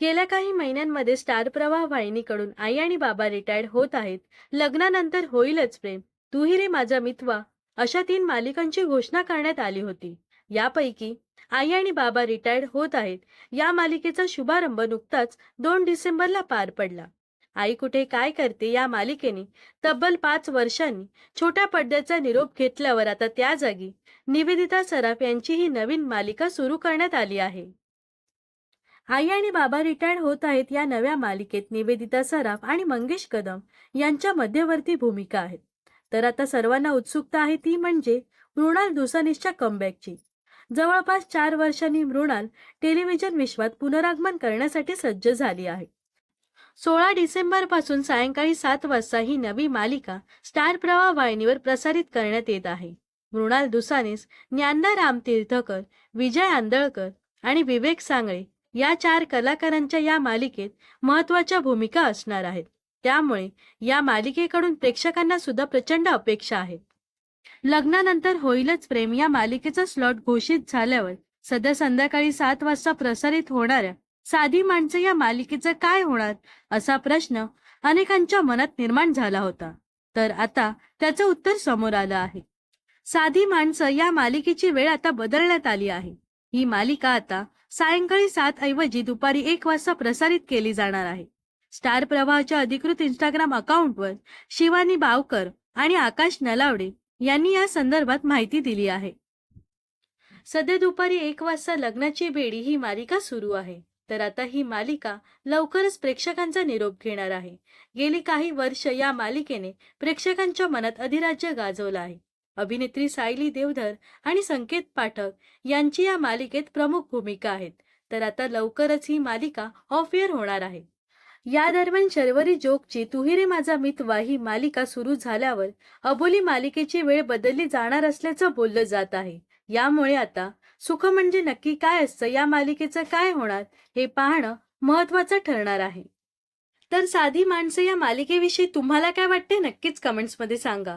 गेल्या काही महिन्यांमध्ये स्टार प्रवाह वाहिनीकडून आई आणि बाबा रिटायर्ड होत आहेत. लग्नानंतर होईलच प्रेम. तूही रे माझा मितवा. अशा तीन मालिकांची घोषणा करण्यात आली होती. यापैकी आई आणि बाबा रिटायर्ड होत आहेत. या मालिकेचा शुभारंभ नुकताच दोन डिसेंबरला पार पडला. आई कुठे काय करते या मालिकेने? तब्बल पाच वर्षांनी छोट्या पडद्याचा निरोप घेतल्यावर आता त्या जागी निवेदिता सराफ यांची ही नवीन मालिका सुरू करण्यात आली आहे. आई आणि बाबा रिटायर्ड होत आहेत या नव्या मालिकेत निवेदिता सराफ आणि मंगेश कदम यांच्या मध्यवर्ती भूमिका आहेत. तर आता सर्वांना उत्सुकता आहे ती म्हणजे मृणाल दुसानीसच्या कमबॅकची जवळपास चार वर्षांनी मृणाल टेलिव्हिजन विश्वात पुनरागमन करण्यासाठी सज्ज झाली आहे. सोळा डिसेंबरपासून सायंकाळी सात वाजता ही नवी मालिका स्टार प्रवाह वाहिनीवर प्रसारित करण्यात येत आहे. मृणाल दुसानीस ज्ञानदा रामतीर्थकर विजय आंदळकर आणि विवेक सांगळे या चार कलाकारांच्या या मालिकेत महत्त्वाच्या भूमिका असणार आहेत. त्यामुळे या मालिकेकडून प्रेक्षकांना सुद्धा प्रचंड अपेक्षा आहे. लग्नानंतर होईलच प्रेम या मालिकेचा स्लॉट घोषित झाल्यावर सध्या संध्याकाळी सात वाजता प्रसारित होणाऱ्या साधी माणसं या मालिकेचं काय होणार असा प्रश्न अनेकांच्या मनात निर्माण झाला होता. तर आता त्याचं उत्तर समोर आलं आहे. साधी माणसं या मालिकेची वेळ आता बदलण्यात आली आहे. ही मालिका आता सायंकाळी सात ऐवजी दुपारी एक वाजता प्रसारित केली जाणार आहे. स्टार प्रवाहाच्या अधिकृत इंस्टाग्राम अकाउंटवर शिवानी बावकर आणि आकाश नलावडे यांनी या संदर्भात माहिती दिली आहे. सध्या दुपारी एक वाजता लग्नाची बेडी ही मालिका सुरू आहे. तर आता ही मालिका लवकरच प्रेक्षकांचा निरोप घेणार आहे. गेली काही वर्ष या मालिकेने प्रेक्षकांच्या मनात अधिराज्य गाजवलं आहे. अभिनेत्री सायली देवधर आणि संकेत पाठक यांची या मालिकेत प्रमुख भूमिका आहेत. तर आता लवकरच ही मालिका ऑफ एअर होणार आहे. या दरम्यान शर्वरी जोगची तुहिरे माझा मितवा ही मालिका सुरू झाल्यावर अबोली मालिकेची वेळ बदलली जाणार असल्याचं बोललं जात आहे. यामुळे आता सुख म्हणजे नक्की काय असतं या मालिकेचं काय होणार हे पाहणं महत्वाचं ठरणार आहे. तर साधी माणसं या मालिकेविषयी तुम्हाला काय वाटते नक्कीच कमेंट्समध्ये सांगा.